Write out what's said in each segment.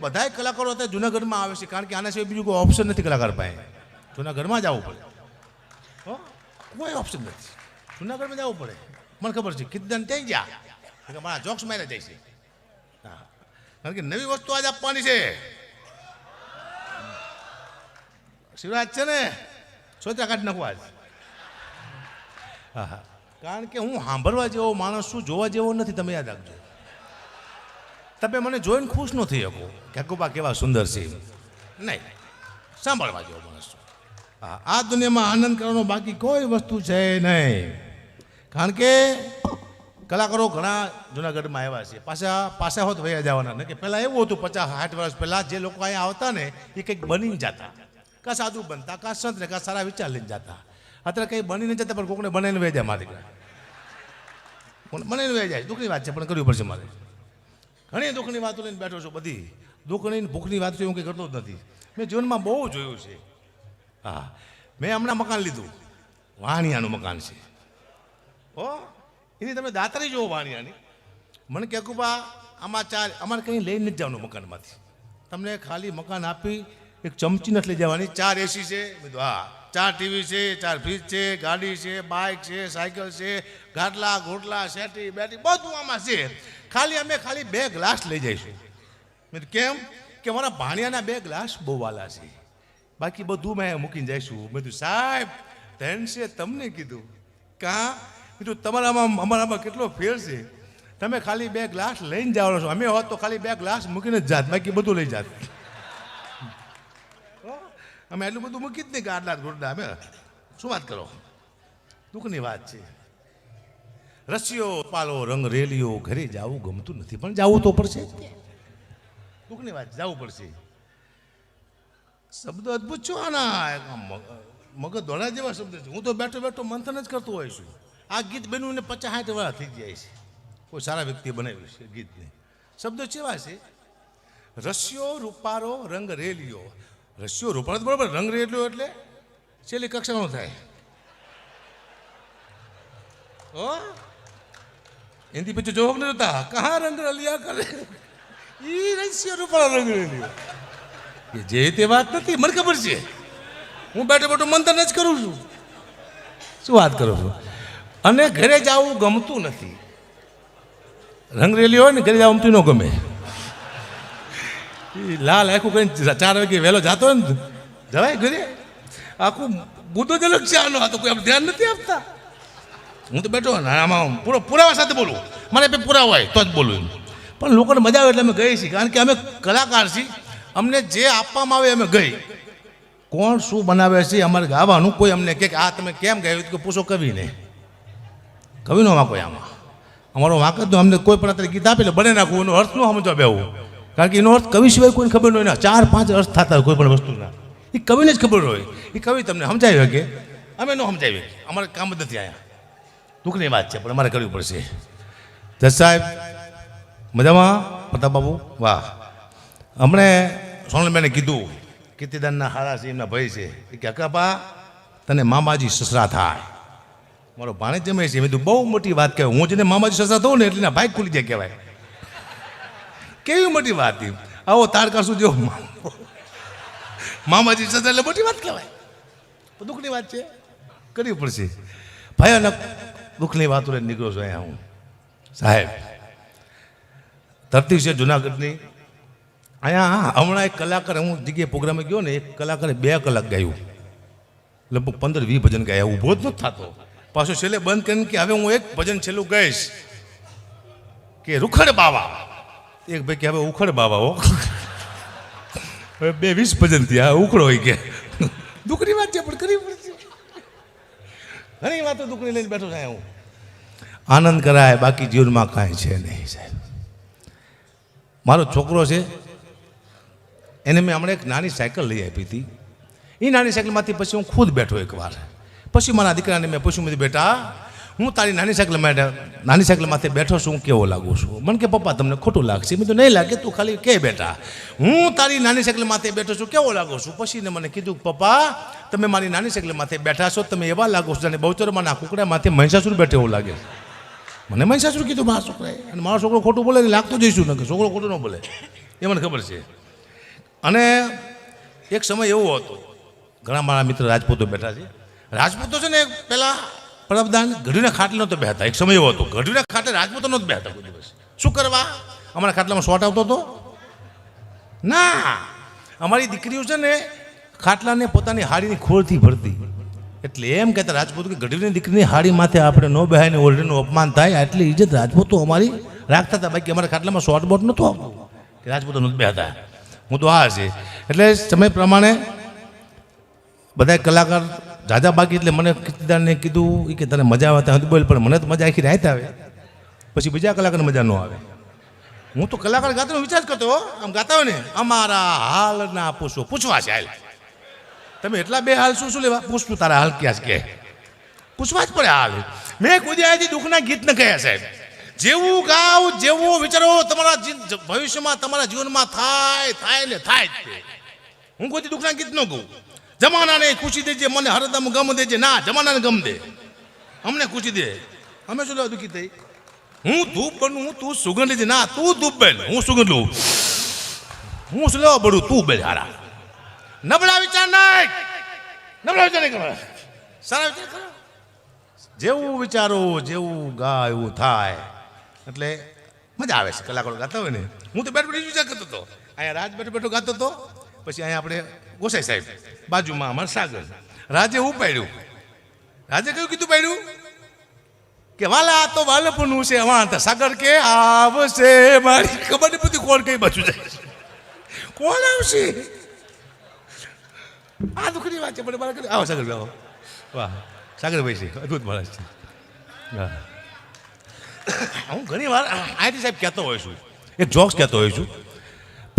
બધાય કલાકારો અત્યારે જુનાગઢમાં આવે છે, કારણ કે આના સિવાય બીજું કોઈ ઓપ્શન નથી કલાકાર પાસે. જુનાગઢમાં જ આવવું પડે. હો? કોઈ ઓપ્શન નથી. જુનાગઢમાં જવું પડે. મને ખબર છે, કિદન ત્યાં ગયા? કે મારા જોક્સ માર્યા જાય છે. હા. કારણ કે નવી વસ્તુ આજ આપવાની છે. શિવરાજ છે ને સોચા કાઢી નાખવા આજ. હા હા. કારણ કે હું સાંભળવા જેવો માણસ છું, જોવા જેવો નથી, તમે યાદ રાખજો. તમે મને જોઈને ખુશ ન થઈ શકો કે અકુબા કેવા સુંદર છે. નહીં. સાંભળવા જેવો માણસ હા, આ દુનિયામાં આનંદ કરવાનો બાકી કોઈ વસ્તુ છે નહીં. કારણ કે કલાકારો ઘણા જુનાગઢમાં આવ્યા છે. પાછા પાછા હોત વયા જવાના. ને કે પહેલાં એવું હતું, પચાસ, સાઠ વર્ષ પહેલાં જે લોકો અહીંયા આવતા ને, એ કંઈક બનીને જતા. કાં સાધુ બનતા, કાં સંતરે કાં સારા વિચાર લઈને જતા. અત્યારે કંઈ બની ન જતા, પણ કોકને બનાવીને વહી જાય મારી બનાવીને વહી જાય, દુઃખની વાત છે, પણ કરવી પડશે મારે. ઘણી દુઃખની વાતો લઈને બેઠો છું બધી. દુઃખની ભૂખની વાત હું કંઈ કરતો જ નથી. મેં જીવનમાં બહુ જોયું છે. હા, મેં હમણાં મકાન લીધું. વાણિયાનું મકાન છે. ઓ એની તમે દાતરી જુઓ વાણિયાની. મને કે કુબા, આમાં ચાર, અમારે કંઈ લઈને નથી જવાનું મકાનમાંથી. તમને ખાલી મકાન આપી એક ચમચી નથી લઈ જવાની. ચાર એસી છે. મેં હા, ચાર ટીવી છે, ચાર ફ્રીજ છે, ગાડી છે બાઇક છે, સાયકલ છે, ગાટલા, ઘોટલા શેટી બેટી, બધું આમાં છે. ખાલી અમે ખાલી બે ગ્લાસ લઈ જઈશું. કેમ? કે મારા ભાણિયાના બે ગ્લાસ બહુ વાલા છે. બાકી બધું મેં મૂકીને જઈશું. મેં કીધું, સાહેબ ધન છે તમને કીધું. કાં? કીધું, તમારામાં, અમારામાં કેટલો ફેર છે. તમે ખાલી બે ગ્લાસ લઈને જવાનો છો. અમે હોત તો ખાલી બે ગ્લાસ મૂકીને જ જાત, બાકી બધું લઈ જાત? અમે એટલું બધું મૂકી જ નહીં આટલા ગોરડા અમે શું વાત કરો? દુઃખની વાત છે. રસીઓ પાલો રંગ રેલીઓ ઘરે જવું ગમતું નથી. પણ જવું તો પડશે. દુઃખની વાત? જવું પડશે. શબ્દ અદભુત છો, આના. મગજ દોડા જેવા શબ્દ છે. હું તો બેઠો બેઠો મંથન જ કરતો હોઉં છું. આ ગીત બન્યું ને પચાસ સાઠ વાળા થઈ જાય છે. કોઈ સારા વ્યક્તિએ બનાવ્યું છે ગીતને. શબ્દો કેવા છે? રસ્યો રૂપારો રંગ રેલીઓ. રસ્યો રૂપારો બરોબર રંગ રેલીઓ એટલે છેલ્લી કક્ષાનો થાય. હો? એનાથી પછી જોક ન જોતા કહા રંગ રલિયા કરે એ રસ્યો રૂપારો રંગ રેલિયો એ જે તે વાત નથી મને ખબર છે હું બેઠો બેઠો મંથન જ કરું છું શું વાત કરો છો અને ઘરે જવું ગમતું નથી રંગરેલી હોય ને ઘરે જવું ગમતું ન ગમે લાલ આખું કરીને ચાર વાગે વહેલો જતો હોય ને જવાય ઘરે આખું બુદ્ધો જ અલગ છે આનો આ તો કોઈ આપણે ધ્યાન નથી આપતા હું તો બેઠો આમાં પૂરો પુરાવા સાથે બોલું. મારે બે પુરાવા તો જ બોલું એમ. પણ લોકોને મજા આવે એટલે અમે ગઈ છીએ, કારણ કે અમે કલાકાર છીએ. અમને જે આપવામાં આવે અમે ગઈ. કોણ શું બનાવે છે અમારે ગાવાનું, કોઈ અમને કે આ તમે કેમ ગાયું? કે પૂછો કવિને. કવિનો વાંકો આમાં. અમારો વાંક જ અમને કોઈ પણ અત્યારે ગીત આપે એટલે બને નાખવું, એનો અર્થ ન સમજવા બેવું કારણ કે એનો અર્થ કવિ સિવાય કોઈને ખબર ન હોય ને, ચાર પાંચ અર્થ થતા હોય કોઈ પણ વસ્તુના. એ કવિને જ ખબર હોય. એ કવિ તમને સમજાવી શકે? અમે ન સમજાવી. અમારે કામ નથી અહીંયા દુઃખની વાત છે, પણ અમારે કરવી પડશે. જજ સાહેબ, મજામાં? પ્રતાપ બાબુ? વાહ. હમણે સોનલબેને કીધું કીર્તિદાનના હારા છે, એમના ભાઈ છે. એ કે અકાપા તને મામાજી સસરા થાય. મારો ભાણે જમે છે. મેં બહુ મોટી વાત કહેવાય. હું જેને મામાજી સસરા થઉં ને એટલે ભાઈ ખુલી જાય કહેવાય. કેવી મોટી વાત આવો તારકા શું જેવો મામાજી સસરા એટલે મોટી વાત કહેવાય. દુઃખની વાત છે. કરવી પડશે. ભયાનક દુઃખની વાતો લઈને નીકળ્યો છું અહીંયા હું. સાહેબ, ધરતી છે જુનાગઢની. અહીંયા હમણાં એક કલાકાર હું જગ્યાએ પ્રોગ્રામે ગયો ને, એક કલાકારે બે કલાક ગાયું. લગભગ પંદર, વીસ ભજન ગાયા. ઊભો જ નથી થતો. પાછો છેલ્લે બંધ કરીને કે હવે હું એક ભજન છેલ્લું ગઈશ. કે રૂખડ બાવા. એક ભાઈ કે હવે ઉખડ બાવા હો. હવે બે વીસ ભજન થયા. ઉખડો હોય કે. દુઃખની વાત છે, પણ પડશે ઘણી વાતો દુઃખની લઈને બેઠો સાહેબ હું. આનંદ કરાય, બાકી જીવનમાં કાંઈ છે નહીં સાહેબ. મારો છોકરો છે, એને મેં હમણાં એક નાની સાયકલ લઈ આપી હતી. એ નાની સાયકલમાંથી પછી હું ખુદ બેઠો એકવાર. પછી મારા દીકરાને મેં પૂછ્યું, મેં બેટા હું તારી નાની સાયકલ માટે નાની સાયકલ માથે બેઠો છું, હું કેવો લાગુ છું? મને કે, પપ્પા, તમને ખોટું લાગશે. મેં તો નહીં લાગે, તું ખાલી કે બેટા. હું તારી નાની સાયકલ માથે બેઠો છું, કેવો લાગુ છું? પછી મને કીધું, પપ્પા, તમે મારી નાની સાયકલ માથે બેઠા છો, તમે એવા લાગો છો જાણે બહુચરમાં ના કુકડા માથે મહિષાસુર બેઠે એવું લાગે મને મહિષાસુર કીધું મારા છોકરાએ. અને મારો છોકરો ખોટું બોલે લાગતો જઈશું ને છોકરો ખોટું ન બોલે. એ મને ખબર છે. અને એક સમય એવો હતો, ઘણા મારા મિત્ર રાજપૂતો બેઠા છે. રાજપૂતો છે ને પહેલાં પ્રબદાન ગઢીના ખાટલે નહોતો બેહતા. એક સમય એવો હતો. ગઢીના ખાટલે રાજપૂતો નહોતો બેહતા કોઈ દિવસ. શું કરવા? અમારા ખાટલામાં શોર્ટ આવતો હતો? ના. અમારી દીકરીઓ છે ને ખાટલાને પોતાની હાડીની ખોળથી ભરતી. એટલે એમ કહેતા રાજપૂત કે ગઢવીની દીકરીની હાડી માથે આપણે ન બેહાય ને ઓરડીનું અપમાન થાય, આટલી ઇજ્જત રાજપૂતો અમારી રાખતા હતા. બાકી અમારા ખાટલામાં શોર્ટ બોટ નહોતું આવતું. કે રાજપૂતો નહોતું બેહતા. હું તો આ છે. એટલે સમય પ્રમાણે બધા કલાકાર જાજા બાકી એટલે મને કીર્તિદારને કીધું કે તને મજા આવે ત્યાં બોલ, પણ મને તો મજા આખી રાત આવે. પછી બીજા કલાકારને મજા ન આવે. હું તો કલાકાર ગાતાનો વિચાર કરતો. આમ ગાતા હોય ને, અમારા હાલ ના પૂછો પૂછવા છે હાલ. તમે એટલા બે હાલ શું શું લેવા? પૂછતું તારા હાલ ક્યાં કે. પૂછવા જ પડે હાલ. મેં કુદ્યાથી દુઃખના ગીત ન કહ્યા, સાહેબ. જેવું ગાવ, જેવું વિચારો, તમારા ભવિષ્યમાં, તમારા જીવનમાં થાય થાય ને થાય જ હું કોઈ દુઃખના ગીત ન કહું જમાનાને ખુશી દેજે મને હરદમ ગમ દેજે. ના જમાનાને ગમ દે. અમને ખુશી દે. અમે શું દુઃખી થઈ? હું ધૂપ બનું હું તું સુગંધ છે ના તું ધૂપ બેન હું સુગંધ લઉં. હું શું લેવા પડું તું બેન હારા. નબળા વિચાર નહીં. નબળા વિચાર નહીં કરવા સારા વિચાર કરો. જેવું વિચારો જેવું ગા એવું થાય. એટલે મજા આવે છે. કલાકારો ગાતા હોય ને. હું તો બેઠ બેઠ વિચાર કરતો હતો. અહીંયા રાજ બેઠો બેઠો ગાતો હતો. પછી અહીંયા આપણે ગોસાઈ સાહેબ, બાજુમાં અમારે સાગર. રાજે હું પાડ્યું? રાજે કયું કીધું પાડ્યું? કે વાલા, આ તો વાલપનું છે, વાંત સાગર કે આવશે, મારી ખબર નહીં પડતી કોણ કઈ બાજુ જાય કોણ આવશે? આ દુઃખની વાત છે પણ મારા આવો સાગર આવો. વાહ સાગરભાઈ છે, અદભુત માણસ છે. હા હું ઘણી વાર આયતી સાહેબ કહેતો હોઉં છું. એક જોક્સ કહેતો હોઉં છું.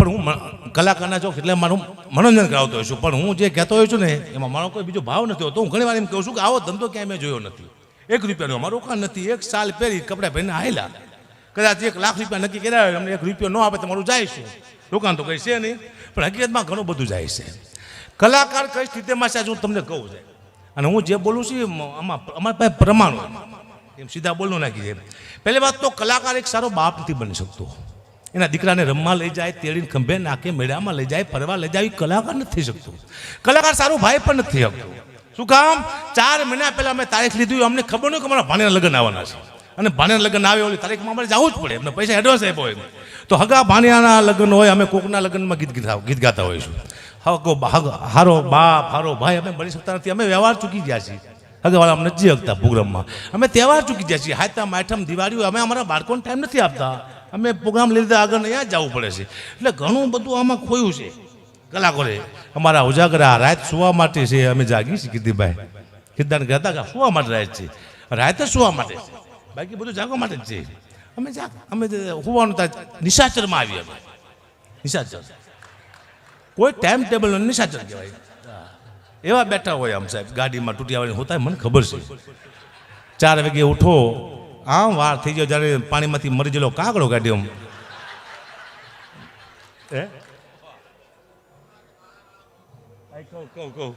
પણ હું કલાકારના જોક્સ એટલે મારું મનોરંજન કરાવતો હોઉં છું. પણ હું જે કહેતો હોઉં છું ને, એમાં મારો કોઈ બીજો ભાવ નથી હોતો. હું ઘણી વાર એમ કહું છું કે આવો ધંધો ક્યાંય મેં જોયો નથી. એક રૂપિયાનો અમારું રોકાણ નથી. એક સાલ પહેરી કપડાં પહેરીને આવેલા કદાચ એક લાખ રૂપિયા નક્કી કર્યા હોય, અમને એક રૂપિયો ન આપે તમારું જાય છે. રોકાણ તો કંઈ છે નહીં, પણ હકીકતમાં ઘણું બધું જાય છે. કલાકાર કઈ સ્થિતિમાં છે હું તમને કહું છે. અને હું જે બોલું છું આમાં અમારા પાસે પ્રમાણ એમ સીધા બોલું નાખી છે પહેલી વાત તો કલાકાર એક સારો બાપ નથી બની શકતો. એના દીકરાને રમવા લઈ જાય, તેડીને ખંભે નાખે, મેળામાં લઈ જાય, ફરવા લઈ જાય કલાકાર નથી થઈ શકતો. કલાકાર સારો ભાઈ પણ નથી શકતો. શું કામ? ચાર મહિના પહેલા અમે તારીખ લીધી અમને ખબર નહીં કે અમારા ભાણેના લગ્ન આવવાના છે. અને ભાણેના લગ્ન આવે ઓલી તારીખમાં અમારે જવું જ પડે, એમને પૈસા એડવાન્સ આપ્યો હોય તો હગા ભાણિયાના લગ્ન હોય, અમે કોકના લગ્નમાં ગીત ગીતા, ગીત ગાતા હોઈશું. હગો હારો બાપ, હારો ભાઈ, અમે બની શકતા નથી, અમે વ્યવહાર ચૂકી ગયા છીએ. હગવાળા અમને નથી હકતા પ્રોગ્રામમાં. અમે તહેવાર ચૂકી ગયા છીએ. હાથમાં આઠમ દિવાળી અમે અમારા બાળકોને ટાઈમ નથી આપતા. અમે પ્રોગ્રામ લીધે આગળ અહીંયા જવું પડે છે. એટલે ઘણું બધું આમાં ખોયું છે. કલાકોરે અમારા ઉજાગરા રાત સુવા માટે છે, અમે જાગી છીએ કીર્તિભાઈ. કીર્તન કહેતા કે સુવા માટે રાત છે. રાતે સુવા માટે છે. બાકી બધું જાગવા માટે જ છે. અમે જાગ, અમે હોવાનું ત્યાં નિશાચરમાં આવીએ અમે. નિશાચર. કોઈ ટાઈમ ટેબલ નિશાચર કહેવાય. એવા બેઠા હોય આમ સાહેબ, ગાડીમાં તૂટી આવવાની હોતા મને ખબર છે. ચાર વાગે ઉઠો આમ વાર થઈ ગયો જ્યારે પાણીમાંથી મરી ગયેલો કાગડો કાઢ્યો આમ હે? કહું કહું કહું.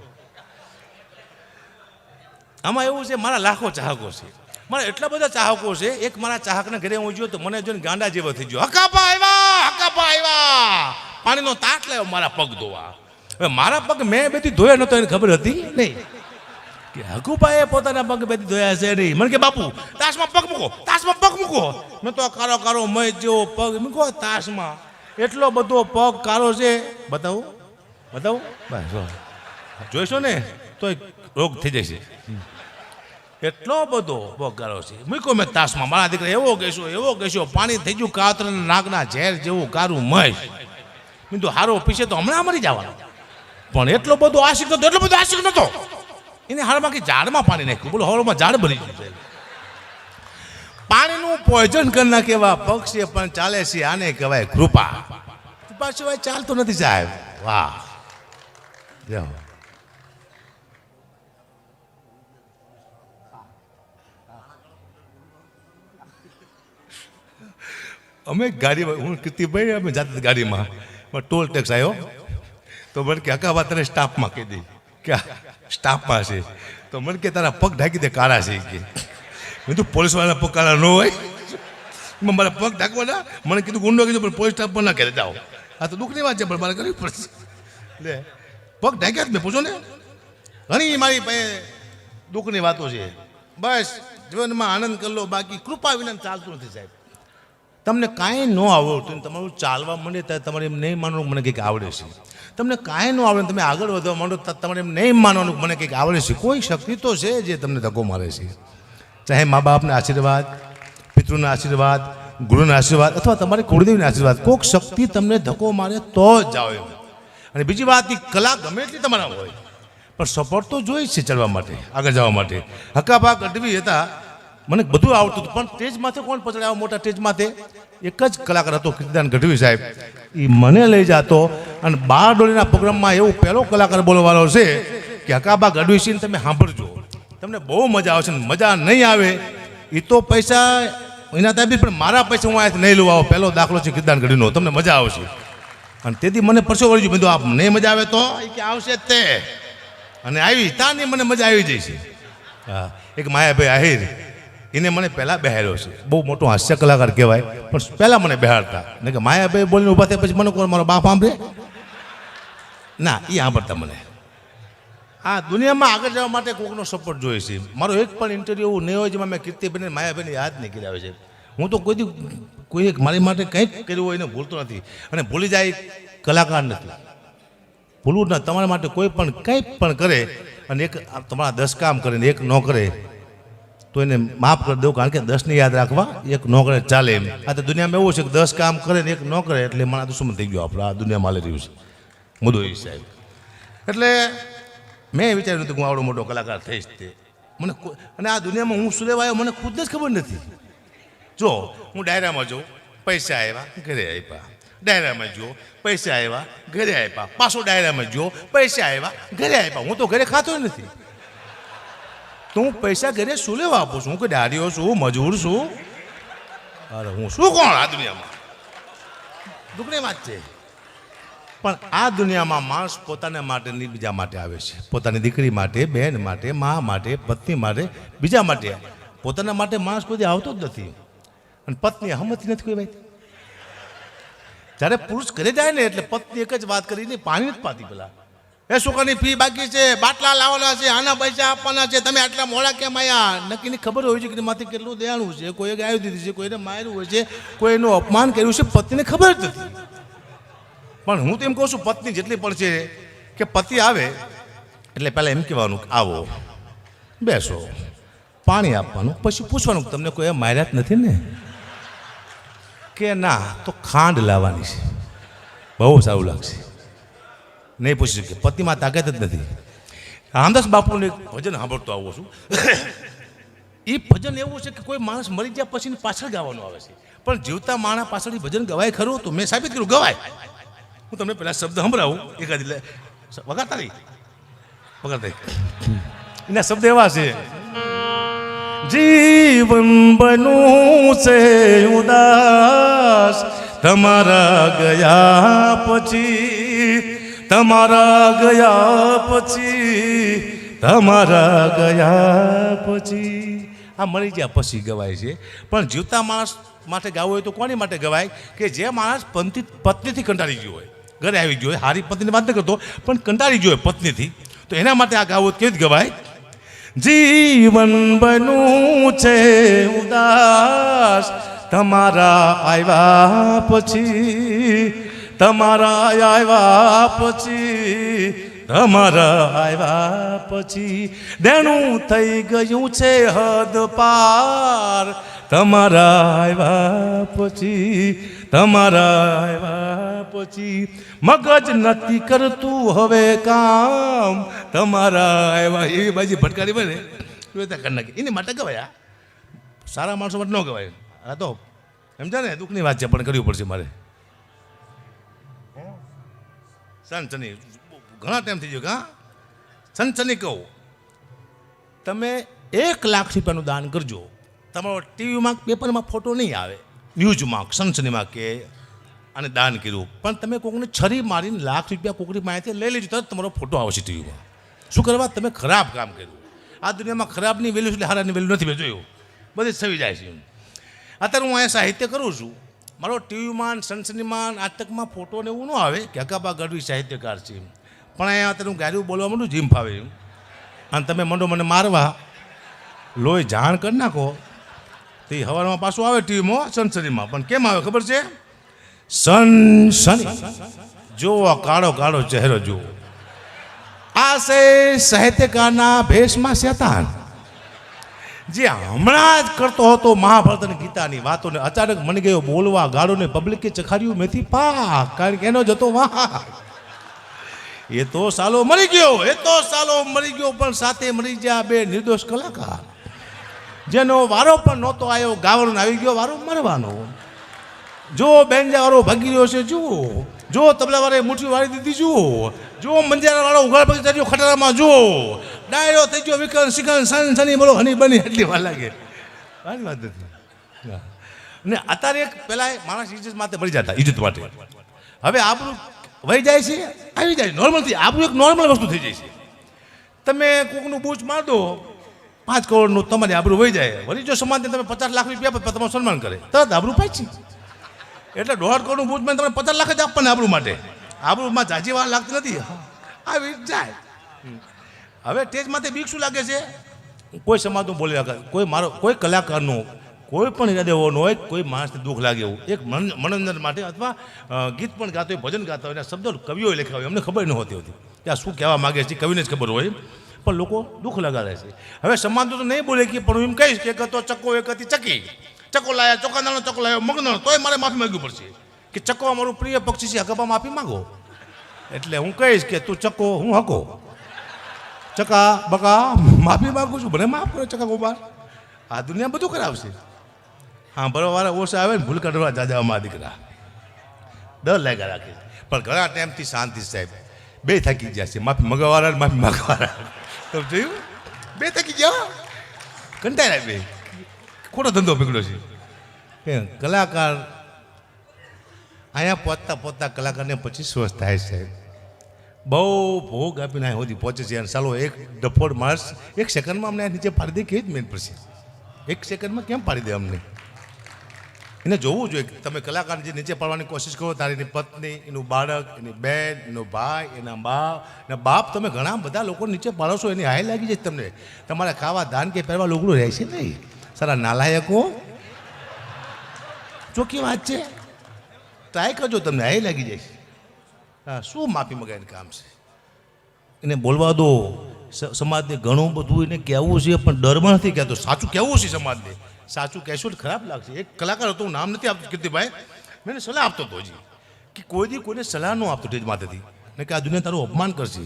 આમાં એવું છે મારા લાખો ચાહકો છે. મારા એટલા બધા ચાહકો છે એક મારા ચાહકના ઘરે હું જોયો તો મને જોઈને ગાંડા જેવો થઈ ગયો. હકાપા આવ્યા હકાપા આવ્યા. પાણીનો તાટ લાવ્યો મારા પગ ધોવા. હવે મારા પગ મેં બેથી ધોયા નતો એને ખબર હતી? નહીં. કે હકુપાએ પોતાના પગ બેથી ધોયા છે નહીં મને કે, બાપુ, તાસમાં પગ મૂકો, તાસમાં પગ મૂકો. મેં તો કારો કારો મય જેવો પગ મૂકો તાસમાં. એટલો બધો પગ કારો છે. બતાવું? બતાવું? બસ. જોઈશો ને, તો રોગ થઈ જશે. એટલો બધો પગારો છે. મૂકો મેં તાસમાં. મારા દીકરા એવો કહેશો એવો કહેશો, પાણી થઈ ગયું કાતર નાગના ઝેર જેવું કારું મય. મેં તો હારો પીછે તો હમણાં મરી જવાનો. પણ એટલો બધો આશિક નતો, એટલો બધો આશિક નતો. એને હારમાં કે ઝાડમાં પાણી નાખ્યું. બોલો હવામાં ઝાડ ભરી ગયું પાણીનું પોઈઝન કરી નાખે એવા પક્ષી પણ ચાલે છે, આને કહેવાય કૃપા. કૃપા સિવાય ચાલતું નથી સાહેબ. વાહ. જો અમે ગાડીમાં હું કીર્તિભાઈ અમે જાતે ગાડીમાં. પણ ટોલ ટેક્સ આવ્યો તો મને કે અકા વાત તને સ્ટાફમાં કહી દઈ કે સ્ટાફમાં છે. તો મને કે તારા પગ ઢાંકી દે, કાળા છે કે. મેં તું પોલીસવાળાના પગ કાળા ન હોય. મારા પગ ઢાંકવાના? મને કીધું, ગુંડો કીધું, પણ પોલીસ સ્ટાફ પણ ના કરે જાઓ. આ તો દુઃખની વાત છે, પણ મારે કરવી પડશે. લે, પગ ઢાંક્યા જ મેં, પૂછો ને. ઘણી મારી પાસે દુઃખની વાતો છે. બસ, જીવનમાં આનંદ કરી લો, બાકી કૃપા વિના ચાલતું નથી સાહેબ. તમને કાંઈ ન આવડતું તમારું ચાલવા માંડે ત્યારે તમારે એમ નહીં માનવાનું મને કંઈક આવડે છે. તમને કાંઈ ન આવડે તમે આગળ વધવા માંડો તો તમારે એમ નહીં માનવાનું મને કંઈક આવડે છે. કોઈ શક્તિ તો છે જે તમને ધક્કો મારે છે. ચાહે મા બાપના આશીર્વાદ, પિતૃના આશીર્વાદ, ગુરુના આશીર્વાદ અથવા તમારી કુળદેવીના આશીર્વાદ કોઈક શક્તિ તમને ધક્કો મારે તો જ એમ અને બીજી વાત એ કલા ગમે એટલી તમારા હોય. પણ સપોર્ટ તો જોઈ છે ચડવા માટે, આગળ જવા માટે. હકાભાગ ગઢવી હતા મને બધું આવડતું હતું. પણ સ્ટેજ માથે કોણ પચડે આવા મોટા સ્ટેજ માથે એક જ કલાકાર હતો, કીર્તિદાન ગઢવી સાહેબ. એ મને લઈ જતો અને બાર ડોલીના પ્રોગ્રામમાં એવો પહેલો કલાકાર બોલવાનો છે કે, હકાબા ગઢવી સિંહ તમે સાંભળજો. તમને બહુ મજા આવશે મજા નહીં આવે. એ તો પૈસા એના તાબી પણ મારા પૈસા હું અહીંયાથી નહીં લઉં. આવો પહેલો દાખલો છે કીર્તિદાન ગઢવીનો. તમને મજા આવશે. અને તેથી મને પરસો વળી ગયું બધું આપ નહીં મજા આવે તો? એ કે, આવશે જ તે. અને આવી, તાની મને મજા આવી છે. હા, એક માયાભાઈ આહિર. એને મને પહેલાં બહેર્યો છે. બહુ મોટો હાસ્ય કલાકાર કહેવાય. પણ પહેલાં મને બહેરતા ને કે માયાભાઈ બોલીને ઊભા થયા પછી મને કોણ મારો બાપ સાંભળે? ના એ સાંભળતા મને. આ દુનિયામાં આગળ જવા માટે કોઈકનો સપોર્ટ જોઈએ છે. મારો એક પણ ઇન્ટરવ્યૂ એવું નહીં હોય જેમાં મેં કીર્તિબેન માયાબેન યાદ નહીં કર્યા છે. હું તો કોઈ કોઈ એક મારી માટે કંઈક કર્યું હોય એને ભૂલતો નથી. અને ભૂલી જાય કલાકાર નથી. ભૂલવું ના. તમારા માટે કોઈ પણ કંઈ પણ કરે અને એક તમારા દસ કામ કરે ને એક ન કરે તો એને માફ કરી દઉં, કારણ કે દસને યાદ રાખવા એક ન કરે ચાલે એમ. આ તો દુનિયામાં એવું છે કે દસ કામ કરે ને એક ન કરે એટલે મારા દુશ્મન થઈ ગયો? આપણે આ દુનિયામાં હાલી રહ્યું છે. મુદ્દો એ સાહેબ. એટલે મેં વિચાર્યું હતું કે હું આવડો મોટો કલાકાર થઈશ તે. મને અને આ દુનિયામાં હું શું લેવા આવ્યો મને ખુદને જ ખબર નથી. જો, હું ડાયરામાં જોઉં, પૈસા આવ્યા ઘરે આપ્યા ડાયરામાં જો પૈસા આવ્યા ઘરે આપ્યા પાછો ડાયરામાં જો પૈસા આવ્યા ઘરે આપ્યા હું તો ઘરે ખાતો નથી. તો હું પૈસા ઘરે શું લેવા આપું છું? કે દાડીઓ છું મજૂર છું. અરે હું શું કોણ આ દુનિયામાં? દુઃખની વાત છે. પણ આ દુનિયામાં માણસ પોતાના માટે નહીં બીજા માટે આવે છે. પોતાની દીકરી માટે બહેન માટે, મા માટે, પત્ની માટે, બીજા માટે. પોતાના માટે માણસ કોઈ આવતો જ નથી. અને પત્ની હમતી નથી કોઈ ભાઈ જ્યારે પુરુષ ઘરે જાય ને એટલે પત્ની એક જ વાત કરીને પાણી જ પાતી પેલા. એ છોકરાની ફી બાકી છે, બાટલા લાવવાના છે, આના પૈસા આપવાના છે, તમે આટલા મોડા કેમ આવ્યા નક્કીની ખબર હોય છે કે માથી કેટલું દેવાનું છે કોઈએ ગાયું દીધી છે કોઈને માર્યું હોય છે કોઈ એનું અપમાન કર્યું છે પત્નીને ખબર જ નથી. પણ હું તો એમ કહું છું, પત્ની જેટલી પણ છે કે પતિ આવે, એટલે પહેલાં એમ કહેવાનું આવો, બેસો, પાણી આપવાનું, પછી પૂછવાનું તમને કોઈ માર્યા જ નથી ને? કે ના, તો ખાંડ લાવવાની છે. બહુ સારું લાગશે. નહીં પૂછી શકે પતિમાં તાકાત જ નથી. રામદાસ બાપુને ભજન સાંભળતો આવું છું. એ ભજન એવું છે કે કોઈ માણસ મરી ગયા પછી પાછળ ગાવાનું આવે છે. પણ જીવતા માણસ પાછળ ભજન ગવાય ખરું? તો મેં સાબિત કર્યું, ગવાય. હું તમને પહેલાં શબ્દ સંભળાવું. એકાદ વગાડતા નહીં વગાડતા. એના શબ્દ એવા છે. જીવન બનું છે ઉદાસ, તમારા ગયા પછી તમારા ગયા પછી, તમારા ગયા પછી. આ મળી ગયા પછી ગવાય છે. પણ જીવતા માણસ માટે ગાવું હોય તો કોની માટે ગવાય? કે જે માણસ પંથી, પત્નીથી કંટાળી ગયો હોય. ઘરે આવી ગયો હોય. હારી પત્નીની વાત ન કરતો પણ કંટાળી ગયો હોય પત્નીથી. તો એના માટે આ ગાવું કેવી ગવાય? જીવન બનું છે ઉદાસ. તમારા આવ્યા પછી તમારા આવ્યા પછી, તમારા આવ્યા પછી દેણું થઈ ગયું છે હદ પાર. તમારા આવ્યા પછી, તમારા આવ્યા પછી મગજ નથી કરતું હવે કામ. તમારા આવ્યા એવી બાજી ભટકારી બને એ કરી નાખી. એની માટે કહેવાય સારા માણસો માટે ન ગવાય આ તો સમજા ને, દુઃખની વાત છે, પણ કરવી પડશે મારે. સનસની ઘણા ટાઈમ થઈ ગયો કે હા? સનસની કહું. તમે એક લાખ રૂપિયાનું દાન કરજો. તમારો ટીવીમાં પેપરમાં ફોટો નહીં આવે. ન્યૂઝમાં સનસનીમાં કે અને દાન કર્યું. પણ તમે કોકને છરી મારીને લાખ રૂપિયા કોકની માહિતી લઈ લેજો, તરત તમારો ફોટો આવશે ટીવીમાં શું કરવા? તમે ખરાબ કામ કર્યું. આ દુનિયામાં ખરાબની વેલ્યુ એટલે હારાની વેલ્યુ નથી મેં જોયું. બધી થઈ જાય છે અત્યારે હું અહીંયા સાહિત્ય કરું છું. મારો ટીવીમાં સનસનીમાં નાટકમાં ફોટો ને એવું ન આવે કે અકાબા ગઢવી સાહિત્યકાર છે પણ અહીંયા હું ગાડીઓ બોલવા માંડું, જીમ ફાવે અને તમે મંડો મને મારવા, લોહી જાણ કરી નાખો. તે હવારમાં પાછું આવે ટીવીમાં સનસનીમાં પણ કેમ આવે ખબર છે? સનસની. જુઓ કાળો કાળો ચહેરો જુઓ. આ સાહિત્યકારના ભેષમાં શેતાન. જે હમણાં જ કરતો હતો મહાભારત અને ગીતાની વાતોને અચાનક મને ગયો બોલવા ગાળોને પબ્લિકે ચખાર્યું, મેથી પાક કારણ કે એનો જતો વાહ એ તો સાલો મરી ગયો, એ તો સાલો મરી ગયો, પણ સાથે મરી ગયા બે નિર્દોષ કલાકાર. જેનો વારો પણ નહોતો આવ્યો, ગાવાનો આવી ગયો, વારો મરવાનો. જો બેન્જાવાળો ભાગી રહ્યો છે, જુઓ. જો તબલાવાળાએ મુઠ્ઠી વાળી દીધી જુઓ. જો મંજારાવાળો ઉઘાડ પગ ચાલ્યો ખટારામાં જુઓ. ડાયરો થઈ ગયો વિકન, શિકન, સન, સની, બોલો, હની, બની, એટલી વાર લાગે. કાંઈ વાત નથી. ને અત્યારે એક પહેલાં માણસ ઇજ્જત માટે મળી જતા ઇજ્જત માટે. હવે આપણું વહી જાય છે, આવી જાય નોર્મલથી આપણું એક નોર્મલ વસ્તુ થઈ જાય છે. તમે કોકનું બૂચ માર દો, પાંચ કરોડનું તમારી આબરૂ વહી જાય. વળી જો સમાજને તમે પચાસ લાખ રૂપિયા તમારું સન્માન કરે. તરત આબરૂ પાછી. એટલે દોઢ કરોડનું ભૂત મેં તમને પચાસ લાખ જ આપવાને આબરૂ માટે. આબરૂમાં જાજી વાર લાગતી નથી. આવી જાય. હવે સ્ટેજ માથે બીક શું લાગે છે. કોઈ સમાજનું બોલી રાખે કોઈ મારો, કોઈ કલાકારનું, કોઈ પણ હૃદય હોવાનું હોય, કોઈ માણસને દુઃખ લાગે એવું. એક મન, મનોરંજન માટે અથવા ગીત પણ ગાતો હોય, ભજન ગાતા હોય શબ્દો કવિઓ લખ્યા હોય, અમને ખબર ન હોતી હોતી. આ શું કહેવા માગે છે, કવિને જ ખબર હોય. પણ લોકો દુઃખ લગાડે છે. હવે સમાજ તો નહીં બોલે કે પણ હું એમ કહીશ કે એક હતો ચક્કો, એક હતી ચકી. ચકો લાયા ચોકાદાનો ચકો લાયો, મગનો, તોય મારે માફી માંગવી પડશે. કે ચકો અમારું પ્રિય પક્ષી છે હકબા માફી માંગો? એટલે હું કહીશ કે તું ચકો, હું હકો ચકા, બકા, માફી માંગુ છું, ભલે માફ કરો ચકા કુમાર આ દુનિયા બધું કરાવશે. હા ભરવાળા ઓછા આવે ને, ભૂલ કાઢવા જાજામાં દીકરા. ડર લાગ્યા રાખે. પણ ઘણા ટાઈમથી શાંતિ સાહેબ. બે થાકી ગયા છે, માફી મગવાળા માફી માગવાળા તમે જોયું? બે થાકી ગયા? કંટાળ્યા બે. ખોટો ધંધો પકડ્યો છે? કે કલાકાર અહીંયા પહોંચતા પહોંચતા કલાકારને પચીસ વર્ષ થાય છે. બહુ ભોગ આપીને અહીં સુધી પહોંચે છે અને ચાલો એક ડફોડ માણસ એક સેકન્ડમાં અમને નીચે પાડી દે કે જ મેન પડશે એક સેકન્ડમાં કેમ પાડી દે અમને? એને જોવું જોઈએ કે તમે કલાકાર જે નીચે પાડવાની કોશિશ કરો, તારી એની પત્ની, એનું બાળક, એની બેન, એનો ભાઈ, એના બાપ એના બાપ તમે ઘણા બધા લોકો નીચે પાડો છો, એની હાય લાગી જાય તમને. તમારે ખાવા ધાન કે પહેરવા લોગડું રહેશે નહીં. સારા નાલાયકો? ચોખ્ખી વાત છે. ટ્રાય કરજો તમને હાય લાગી જાય હા, શું માફી મગાવીને કામ છે? એને બોલવા દો. સમાજને ઘણું બધું એને કહેવું છે, પણ ડરમાં નથી કહેતો. સાચું કહેવું છે સમાજને. સાચું કહેશો તો ખરાબ લાગશે. એક કલાકાર હતો, હું નામ નથી આપતો કીર્તિભાઈ મેં સલાહ આપતો હતો હજી, કે કોઈ દી કોઈને સલાહ ન આપતો ટેજ માથેથી. ને કે આ દુનિયા તારું અપમાન કરશે.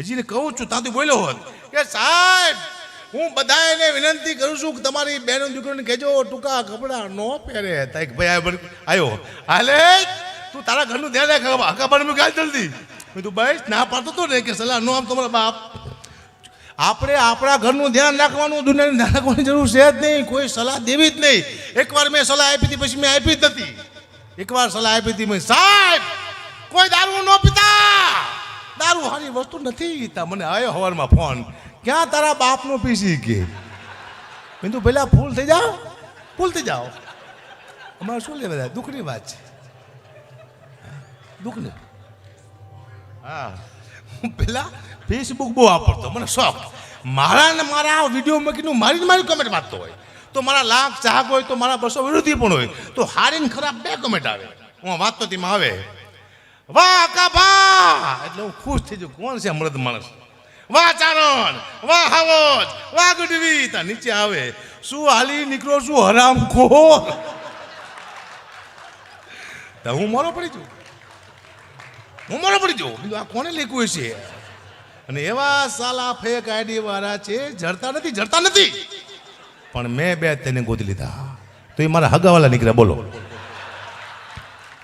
હજી એને કહું છું ત્યાંથી બોલ્યો હોત. કે સાહેબ હું બધાને વિનંતી કરું છું કે તમારી બહેનો દીકરીને કહેજો, ટૂંકા કપડાં ન પહેરે. તાઈક ભાઈ આવ્યો હાલે? તું તારા ઘરનું ધ્યાન રાખ હકાબાને મેં ગાય જલ્દી. મેં તું ભાઈ ના પાડતો તો ને કે સલાહ ન આપ તમારા બાપ. આપણે આપણા ઘરનું ધ્યાન રાખવાનું, દુનિયાનું ધ્યાન રાખવાની જરૂર છે જ નહીં. કોઈ સલાહ દેવી જ નહીં. એકવાર મેં સલાહ આપી હતી, પછી મેં આપી જ નથી. એકવાર સલાહ આપી હતી, મેં સાહેબ, કોઈ દારૂ ન પીતા. દારૂ સારી વસ્તુ નથી તા મને આવ્યો હવારમાં ફોન. ક્યાં તારા બાપનો પીસી કે? મેં તું પહેલાં ફૂલ થઈ જાઓ. ફૂલ થઈ જાઓ. અમારે શું લે બધા દુઃખની વાત છે. દુઃખની. હા. હું પહેલાં ફેસબુક બહુ વાપરતો, મને શોખ. મારા ને મારા વીડિયો મૂકીને મારી મારી કમેન્ટ વાંચતો હોય. તો મારા લાખ ચાહક હોય, તો મારા બસો વિરોધી પણ હોય. તો હારીને ખરાબ બે કમેન્ટ આવે. હું વાંચતો તેમાં આવે. વાહ કાભા એટલે હું ખુશ થઈ જાઉં. કોણ છે મૃદ માણસ? વાહ ચારણ વાહ હાવજ વાહ ગઢવી તા નીચે આવે. શું હાલી નીકળો, શું હરામ ખોર તો હું મોરો પડી જઉં? હું મોરો પડી જાઉં? આ કોને લેખવું છે અને એવા સાલા ફેક આઈડી વાળા છે, જડતા નથી જડતા નથી. પણ મેં બે તેને ગોદી લીધા. તો એ મારા હગાવાલા નીકળ્યા, બોલો.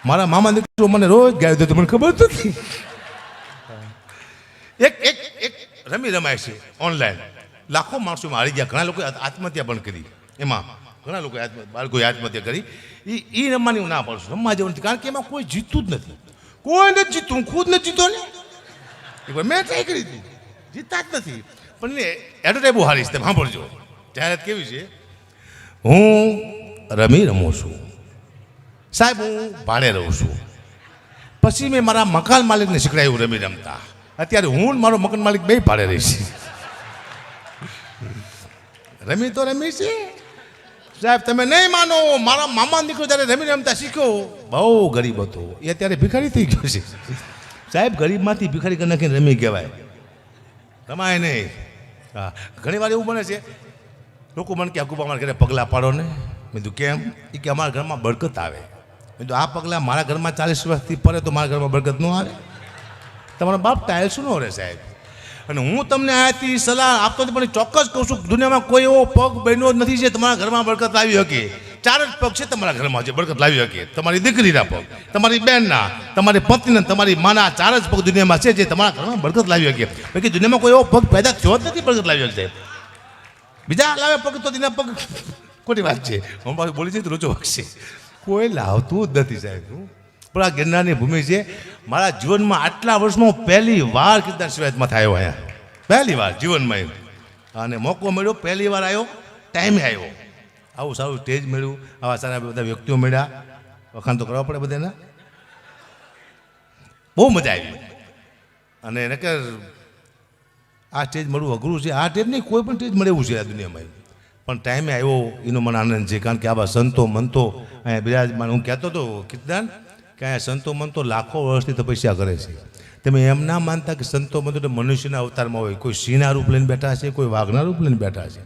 મારા મામા દીકરો મને રોજ ગાય તો મને ખબર નથી. એક એક એક રમી રમાય છે ઓનલાઈન લાખો માણસો મારી ગયા. ઘણા લોકોએ આત્મહત્યા પણ કરી. એમાં ઘણા લોકોએ બાળકોએ આત્મહત્યા કરી. એ એ રમવાની હું ના પાડું રમવા જેવું નથી. કારણ કે એમાં કોઈ જીતતું જ નથી. કોઈ નથી જીતતું. હું ખુદ નથી જીતો ને. એકવાર મેં ટ્રાય કરી હતી. જીતતા જ નથી. પણ એને એડવર્ટાઈઝ બહુ હારી છે. તમે સાંભળજો. જાહેરાત કેવી છે? હું રમી રમું છું. સાહેબ, હું ભાડે રહું છું. પછી મેં મારા મકાન માલિકને શીખડાયું રમી રમતા. અત્યારે હું મારો મકાન માલિક બે પાડે રહીશ રમી તો રમી છે. સાહેબ, તમે નહીં માનો. મારા મામા દીકરો જ્યારે રમી રમતા શીખ્યો. બહુ ગરીબ હતો. એ અત્યારે ભિખારી થઈ ગયો છે. સાહેબ, ગરીબમાંથી ભિખારી કરી નાખીને રમી કહેવાય રમાય નહીં. હા, ઘણી વાર એવું બને છે. લોકો મને કે અકુબા અમારા ઘરે પગલાં પાડો ને. મેં કીધું, કેમ? એ કે, અમારા ઘરમાં બરકત આવે. મેં કીધું, આ પગલાં મારા ઘરમાં ચાલીસ વર્ષથી પડે તો મારા ઘરમાં બરકત ન આવે. તમારા બાપ ટાયલ શું ન રહે સાહેબ? અને હું તમને આથી સલાહ આપતો પણ ચોક્કસ કહું છું દુનિયામાં કોઈ એવો પગ બન્યો જ નથી જે તમારા ઘરમાં બરકત લાવી શકે. ચાર જ પગ છે તમારા ઘરમાં જે બરકત લાવી શકે. તમારી દીકરીના પગ, તમારી બહેનના તમારી પત્નીના, તમારી માના, ચાર જ પગ દુનિયામાં છે જે તમારા ઘરમાં બરકત લાવી શકે. બાકી દુનિયામાં કોઈ એવો પગ પેદા થયો જ નથી બરકત લાવી શકે. બીજા લાવે પગ તો તેના પગ. ખોટી વાત છે. હું પાછું બોલી છે તો રોચો વાગશે. કોઈ લાવતું જ નથી સાહેબ. હું પણ ગિરનારની ભૂમિ છે. મારા જીવનમાં આટલા વર્ષમાં પહેલી વાર કીર્તન શિવાયતમાં થયો અહીંયા પહેલી વાર જીવનમાં આવ્યો અને મોકો મળ્યો, પહેલી વાર આવ્યો, ટાઈમે આવ્યો. આવું સારું સ્ટેજ મળ્યું, આવા સારા બધા વ્યક્તિઓ મળ્યા. વખાણ તો કરવા પડે બધાને. બહુ મજા આવી. અને નકર આ સ્ટેજ મળવું અઘરું છે. આ સ્ટેજ નહીં, કોઈ પણ સ્ટેજ મળે એવું છે આ દુનિયામાં પણ ટાઈમે આવ્યો, એનો મને આનંદ છે. કારણ કે આવા સંતો, મંતો, અહીંયા બિરાજમાન. હું કહેતો હતો કીર્તન કે આ સંતો મંતો લાખો વર્ષથી તપસ્યા કરે છે. તમે એમ ના માનતા કે સંતો મંતો મનુષ્યના અવતારમાં હોય. કોઈ સિંહના રૂપ લઈને બેઠા છે, કોઈ વાઘના રૂપ લઈને બેઠા છે.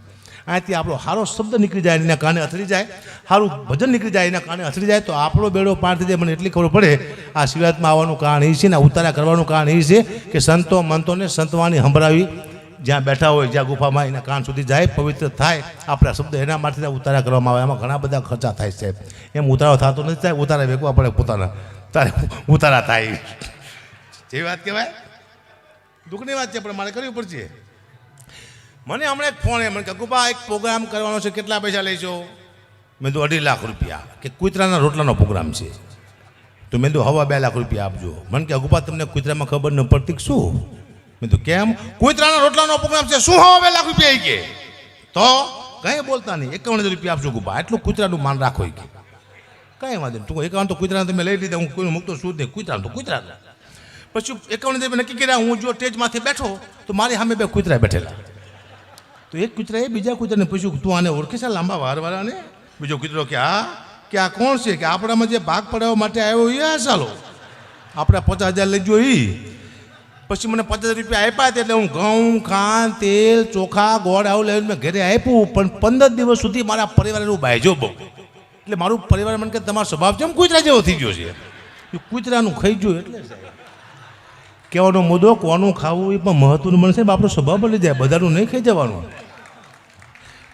આથી આપણો સારો શબ્દ નીકળી જાય એના કારણે અથડી જાય, સારું ભજન નીકળી જાય એના કારણે અથડી જાય, તો આપણો બેડો પાર થઈ જાય. મને એટલી ખબર પડે, આ શિવરાતમાં આવવાનું કારણ એ છે ને ઉતારા કરવાનું કારણ એ છે કે સંતો મંતોને સંતવાણી સંભળાવી જ્યાં બેઠા હોય, જ્યાં ગુફામાં એના કાન સુધી જાય, પવિત્ર થાય, આપણા શબ્દ એના માટે ઉતારા કરવામાં આવે. એમાં ઘણા બધા ખર્ચા થાય છે. એમ ઉતારો થતો નથી થાય ઉતારા વેકવા પડે પોતાના. તારે ઉતારા થાય. જેવી વાત કહેવાય? દુઃખની વાત છે, પણ મારે કરવી પડશે. મને હમણાં એક ફોન મને કે ગુબા એક પ્રોગ્રામ કરવાનો છે. કેટલા પૈસા લેશો મેં તો અઢી લાખ રૂપિયા. કે, કુતરાના રોટલાનો પ્રોગ્રામ છે. તો મેં તો હવા બે લાખ રૂપિયા આપજો. મને કે, અગુપા, તમને કુતરામાં ખબર ન પડતી શું? મેં તો કેમ? કુતરાના રોટલાનો પ્રોગ્રામ છે, શું હવે લાખ રૂપિયા કે? તો કંઈ બોલતા નહીં, એકાવન રૂપિયા આપજો ગુબા, એટલું કુતરાનું માન રાખો કે. કાંઈ વાંધો નહીં તું એકાવન તો કુતરાને તમે લઈ લીધા, હું કોઈ મૂકતો શું નહીં, કુતરાનું તો કુતરા પછી એકાવન રૂપિયા નક્કી કર્યા, હું જો સ્ટેજમાંથી બેઠો, તો મારી સામે બે કૂતરા બેઠેલા. તો એક કૂતરાએ બીજા કૂતરાને પૂછ્યું, તું આને ઓળખે છે લાંબા વારવાળાને? બીજો કૂતરો કે આ કે આ કોણ છે? કે આપણામાં જે ભાગ પડાવવા માટે આવ્યો એ આ ચાલો આપણે પચાસ હજાર લઈ એ પછી મને પચાસ રૂપિયા આપ્યા એટલે હું ઘઉં, ખાંડ, તેલ, ચોખા, ગોળ આવું લઈને મેં ઘરે આપ્યું, પણ પંદર દિવસ સુધી મારા પરિવારનું બાયજો બહુ. એટલે મારું પરિવાર મને કે તમારો સ્વભાવ એમ કૂતરા જેવો થઈ ગયો છે? એ કૂતરાનું ખાઈ ગયું એટલે કહેવાનો મુદ્દો, કોનું ખાવું એ પણ મહત્વનું બનશે આપણો સ્વભાવ બદલી જાય, બધાનું નહીં ખાઈ જવાનું.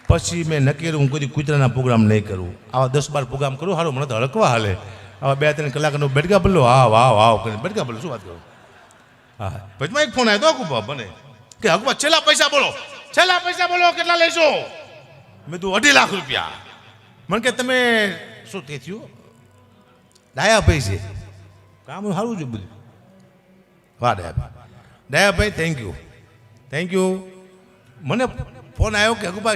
પછી મેં નક્કી કર્યું, હું કોઈ કૂતરાના પ્રોગ્રામ નહીં કરું. આવા દસ બાર પ્રોગ્રામ કરું સારું મને તો હળકવા હાલે. આવા બે ત્રણ કલાકનો બેડકા બદલો, હા, વાહ વાહ બેટકા બદલો, શું વાત કરું? હા. વચમાં એક ફોન આવ્યો અકુબા બને. કે અકુબા છેલ્લા પૈસા બોલો. છેલ્લા પૈસા બોલો, કેટલા લેશો મેં તું અઢી લાખ રૂપિયા. મને કે, તમે શું તે થયું? દયાભાઈ ભાઈ છે. કામ સારું છે બધું. વાહ Dayabhai Dayabhai thank you thank you મને ફોન આવ્યો કે અકુબા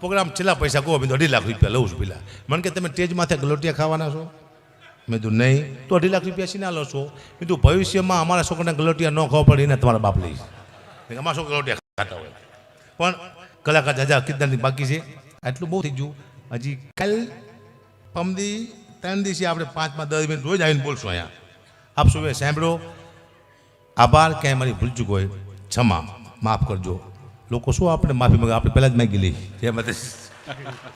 પ્રોગ્રામ છેલ્લા પૈસા કહો મેં અઢી લાખ રૂપિયા લઉં છું પેલા. મને કે, તમે માથે ગલોટિયા ખાવાના છો? મેં કીધું, નહીં, તો અઢી લાખ રૂપિયા સીના લો છો? મેં કીધું, ભવિષ્યમાં અમારા છોકરાને ગલોટિયા ન ખાવા પડે એને તમારા બાપ લઈશ અમારા છોકરા ગલોટિયા ખાતા હોય. પણ કલાકાર જાજા કિદારની બાકી છે. આટલું બહુ થઈ ગયું. હજી કાલ પમદી ત્રણ દિવસે આપણે પાંચમાં દસ મિનિટ રોજ આવીને બોલશું અહીંયા. આપ સૌએ સાંભળો. આભાર, ક્યાંય મારી ભૂલ ચૂક હોય, ક્ષમા, માફ કરજો. લોકો શું આપણે માફી માગે? આપણે પહેલાં જ માગી લઈ જય માતા